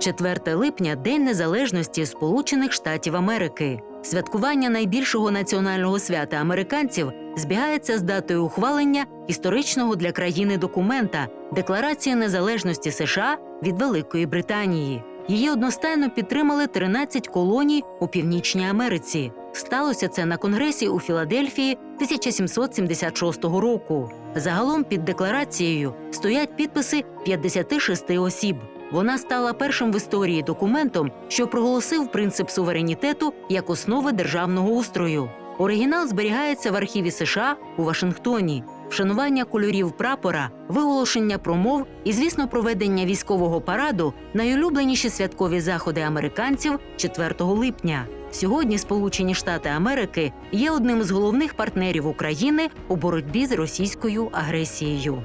4 липня День Незалежності Сполучених Штатів Америки. Святкування найбільшого національного свята американців збігається з датою ухвалення історичного для країни документа Декларації незалежності США від Великої Британії. Її одностайно підтримали 13 колоній у Північній Америці. Сталося це на конгресі у Філадельфії 1776 року. Загалом під декларацією стоять підписи 56 осіб. Вона стала першим в історії документом, що проголосив принцип суверенітету як основи державного устрою. Оригінал зберігається в архіві США у Вашингтоні. Вшанування кольорів прапора, виголошення промов і, звісно, проведення військового параду найулюбленіші святкові заходи американців 4 липня. Сьогодні Сполучені Штати Америки є одним з головних партнерів України у боротьбі з російською агресією.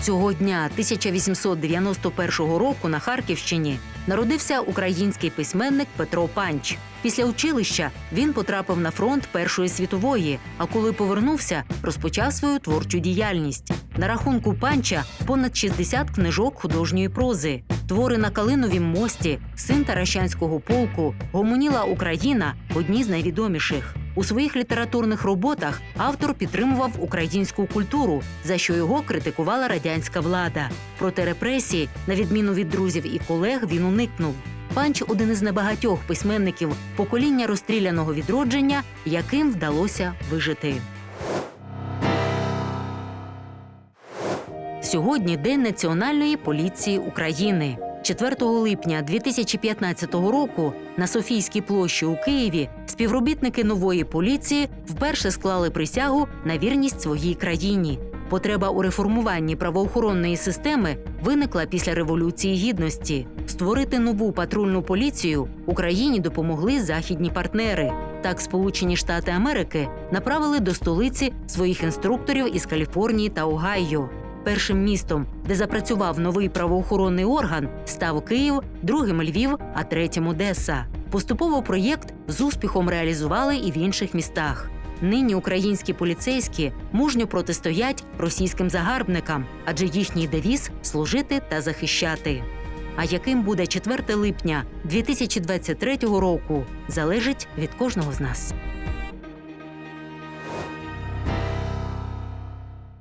Цього дня 1891 року на Харківщині народився український письменник Петро Панч. Після училища він потрапив на фронт Першої світової, а коли повернувся, розпочав свою творчу діяльність. На рахунку панча понад 60 книжок художньої прози. Твори на Калиновім мості, син Таращанського полку, Гомоніла Україна одні з найвідоміших. У своїх літературних роботах автор підтримував українську культуру, за що його критикувала радянська влада. Проти репресії, на відміну від друзів і колег, він уникнув. Панч один із небагатьох письменників покоління розстріляного відродження, яким вдалося вижити. Сьогодні День Національної поліції України. 4 липня 2015 року на Софійській площі у Києві співробітники нової поліції вперше склали присягу на вірність своїй країні. Потреба у реформуванні правоохоронної системи виникла після революції гідності. Створити нову патрульну поліцію Україні допомогли західні партнери. Так, Сполучені Штати Америки направили до столиці своїх інструкторів із Каліфорнії та Огайо. Першим містом, де запрацював новий правоохоронний орган, став Київ, другим Львів, а третім Одеса. Поступово проєкт з успіхом реалізували і в інших містах. Нині українські поліцейські мужньо протистоять російським загарбникам, адже їхній девіз служити та захищати. А яким буде 4 липня 2023 року, залежить від кожного з нас.